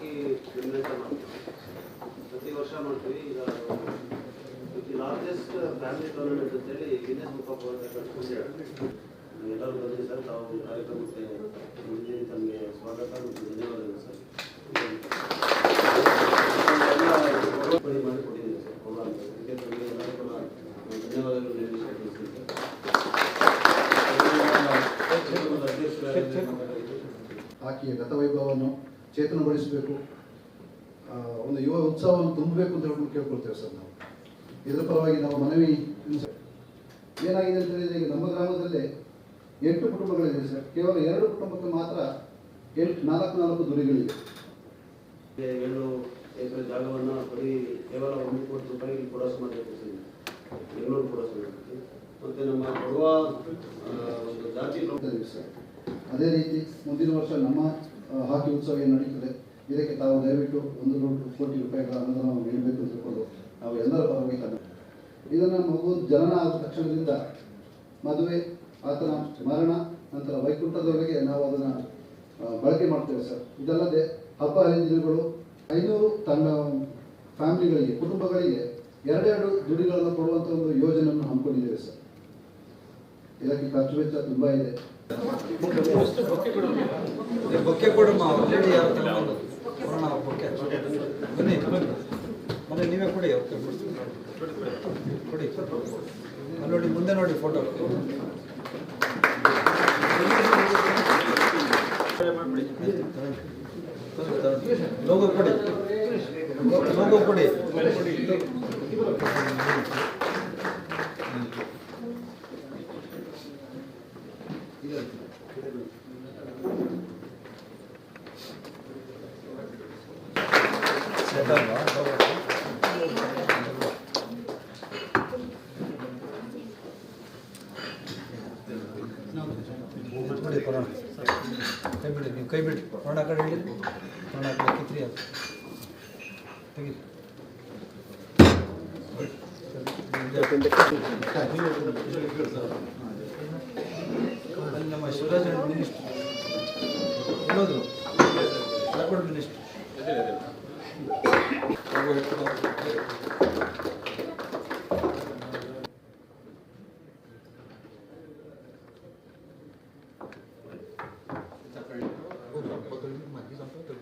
ಮಾಡ್ತೀವಿ. ಪ್ರತಿ ವರ್ಷ ಮಾಡ್ತೀವಿ. ಲಾರ್ಜೆಸ್ಟ್ ಫ್ಯಾಮಿಲಿ ಟೂರ್ನಮೆಂಟ್ ಅಂತೇಳಿ Guinness book of world records ಎಲ್ಲರೂ ಬಂದಿದೆ ಸರ್. ತಾವು ಕಾರ್ಯಕ್ರಮಕ್ಕೆ ಬಂದಿದ್ದೀರಿ ತಮಗೆ ಸ್ವಾಗತ ಮತ್ತು ಧನ್ಯವಾದಗಳು ಸರ್. ಮಾಡಿಕೊಟ್ಟಿದ್ದೀನಿ ಹಾಕಿಯ ಗತವೈಭವವನ್ನು ಚೇತನಗೊಳಿಸಬೇಕು. ಬಳಸಬೇಕು ಒಂದು ಯುವ ಉತ್ಸವವನ್ನು ತುಂಬಬೇಕು ಅಂತ ಹೇಳ್ಬಿಟ್ಟು ಕೇಳ್ಕೊಳ್ತೇವೆ ಸರ್ ನಾವು. ಇದರ ಪರವಾಗಿ ನಾವು ಮನವಿ ಏನಾಗಿದೆ ಅಂತ ಹೇಳಿದ್ರೆ ಈಗ ನಮ್ಮ ಗ್ರಾಮದಲ್ಲಿ ಎಂಟು ಕುಟುಂಬಗಳಿದೆ ಸರ್. ಕೇವಲ ಎರಡು ಕುಟುಂಬಕ್ಕೆ ಮಾತ್ರ ಎಂಟು ನಾಲ್ಕು ನಾಲ್ಕು ದುರಿಗಳಿವೆ. ಏಳು ಎಕರೆ ಜಾಗವನ್ನು ಬರೀ ಕೇವಲ ಒಂದು ಕೋಟಿ ರೂಪಾಯಿ ಕೊಡೋಸ್ ಮಾಡಬೇಕು ಸರ್. ಬೆಂಗಳೂರು ಕೊಡೋಸ್ ಮಾಡಬೇಕು. ಮತ್ತು ನಮ್ಮ ಆ, ಒಂದು ಜಾತಿ ಸರ್. ಅದೇ ರೀತಿ ಮುಂದಿನ ವರ್ಷ ನಮ್ಮ ಹಾಕಿ ಉತ್ಸವ ಏನು ನಡೀತದೆ. ಇದಕ್ಕೆ ತಾವು ದಯವಿಟ್ಟು ಒಂದು ನೂರು ಕೋಟಿ ರೂಪಾಯಿಗಳ ಅನುದಾನವನ್ನು ನೀಡಬೇಕು ಅಂತ ನಾವು ಎಲ್ಲರ ಪರವಾಗಿ ತಂದ ಇದನ್ನು ಮಗು ಜನನ ಆದ ತಕ್ಷಣದಿಂದ ಮದುವೆ, ಆತನ ಮರಣ, ನಂತರ ವೈಕುಂಠದವರೆಗೆ ನಾವು ಅದನ್ನು ಬಳಕೆ ಮಾಡ್ತೇವೆ ಸರ್. ಇದಲ್ಲದೆ ಹಬ್ಬ ಹರಿದಿನಗಳು ಐನೂರು ತನ್ನ ಫ್ಯಾಮಿಲಿಗಳಿಗೆ, ಕುಟುಂಬಗಳಿಗೆ ಎರಡೆರಡು ದುಡಿಗಳನ್ನು ಕೊಡುವಂಥ ಒಂದು ಯೋಜನೆಯನ್ನು ಹಮ್ಮಿಕೊಂಡಿದ್ದೇವೆ ಸರ್. ಇದಕ್ಕೆ ಖರ್ಚು ವೆಚ್ಚ ತುಂಬ ಇದೆ. ಬೊಕ್ಕೆ ಕೊಡಮ್ಮ ಆಲ್ರೆಡಿ ಯಾರು ತಗೊಂಡು ಬೊಕ್ಕೆ. ಬನ್ನಿ ಬನ್ನಿ. ನೀವೇ ಕೊಡಿ ಕೊಡಿ. ಅಲ್ಲಿ ನೋಡಿ, ಮುಂದೆ ನೋಡಿ ಫೋಟೋ ಲೋಗೋ ಕೊಡಿ. ಲೋಗೋ ಕೊಡಿ. ಬಿಡಿ ಕೊರೋಣ ಕೈ ಬಿಡಿ ನೀವು ಕೈ ಬಿಡಿ ಕೊರೋಣ ಕಡೆ ಹಿಡಿ ಕೊರೋಣ ಕಡೆ ಕಿತ್ರಿ ಅದು ತೆಗಿ ನಮ್ಮ ಶಿವರಾಜ್ ಮಿನಿಸ್ಟರ್ ಹೇಳೋದ್ರು 너무 예쁘다. 잠깐 이거 안 받을 만기 잠깐